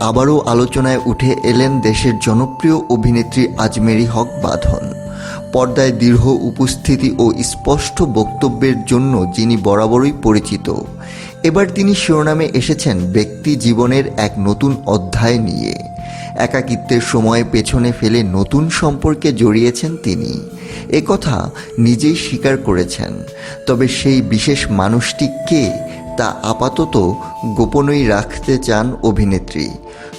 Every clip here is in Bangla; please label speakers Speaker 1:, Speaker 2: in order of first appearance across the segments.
Speaker 1: আবারও আলোচনায় উঠে এলেন দেশের জনপ্রিয় অভিনেত্রী আজমেরি হক বাঁধন। পর্দায় দীর্ঘ উপস্থিতি ও স্পষ্ট বক্তব্যের জন্য যিনি বরাবরই পরিচিত। এবার তিনি শিরোনামে এসেছেন ব্যক্তি জীবনের এক নতুন অধ্যায় নিয়ে। একাকিত্বের সময় পেছনে ফেলে নতুন সম্পর্কে জড়িয়েছেন তিনি। একথা নিজেই স্বীকার করেছেন। তবে সেই বিশেষ মানুষটি কে তা আপাতত গোপনই রাখতে চান অভিনেত্রী।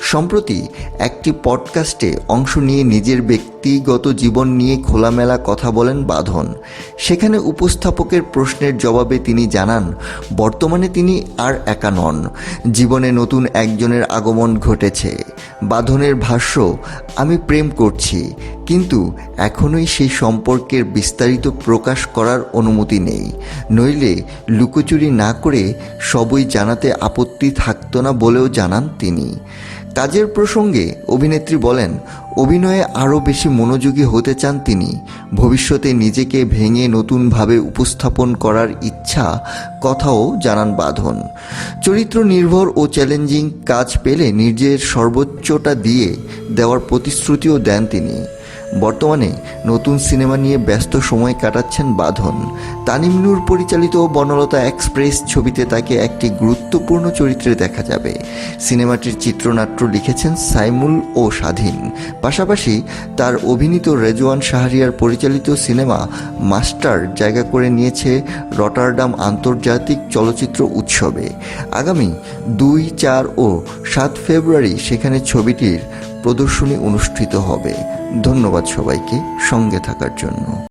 Speaker 1: সম্প্রতি একটি পডকাস্টে অংশ নিয়ে নিজের ব্যক্তিগত জীবন নিয়ে খোলামেলা কথা বলেন বাঁধন। সেখানে উপস্থাপকের প্রশ্নের জবাবে তিনি জানান, বর্তমানে তিনি আর একা নন। জীবনে নতুন একজনের আগমন ঘটেছে। বাঁধনের ভাষ্য, আমি প্রেম করছি, কিন্তু এখনোই সেই সম্পর্কের বিস্তারিত প্রকাশ করার অনুমতি নেই। নইলে লুকোচুরি না করে সবই জানাতে আপত্তি থাকতো না বলেও জানান তিনি। কাজের প্রসঙ্গে অভিনেত্রী বলেন, অভিনয়ে আরও বেশি মনোযোগী হতে চান তিনি। ভবিষ্যতে নিজেকে ভেঙে নতুনভাবে উপস্থাপন করার ইচ্ছা, কথাও জানান বাঁধন। চরিত্র নির্ভর ও চ্যালেঞ্জিং কাজ পেলে নিজের সর্বোচ্চটা দিয়ে দেওয়ার প্রতিশ্রুতিও দেন তিনি। বর্তমানে নতুন সিনেমা নিয়ে ব্যস্ত সময় কাটাচ্ছেন বাঁধন। তানিম নূর পরিচালিত বনলতা এক্সপ্রেস ছবিতে তাকে একটি গুরুত্বপূর্ণ চরিত্রে দেখা যাবে। সিনেমাটির চিত্রনাট্য লিখেছেন সাইমুল ও স্বাধীন। পাশাপাশি তার অভিনীত রেজওয়ান শাহরিয়ার পরিচালিত সিনেমা মাস্টার জায়গা করে নিয়েছে রটারডাম আন্তর্জাতিক চলচ্চিত্র উৎসবে। আগামী দুই, চার ও সাত ফেব্রুয়ারি সেখানে ছবিটির প্রদর্শনী অনুষ্ঠিত হবে। ধন্যবাদ সবাইকে সঙ্গে থাকার জন্য।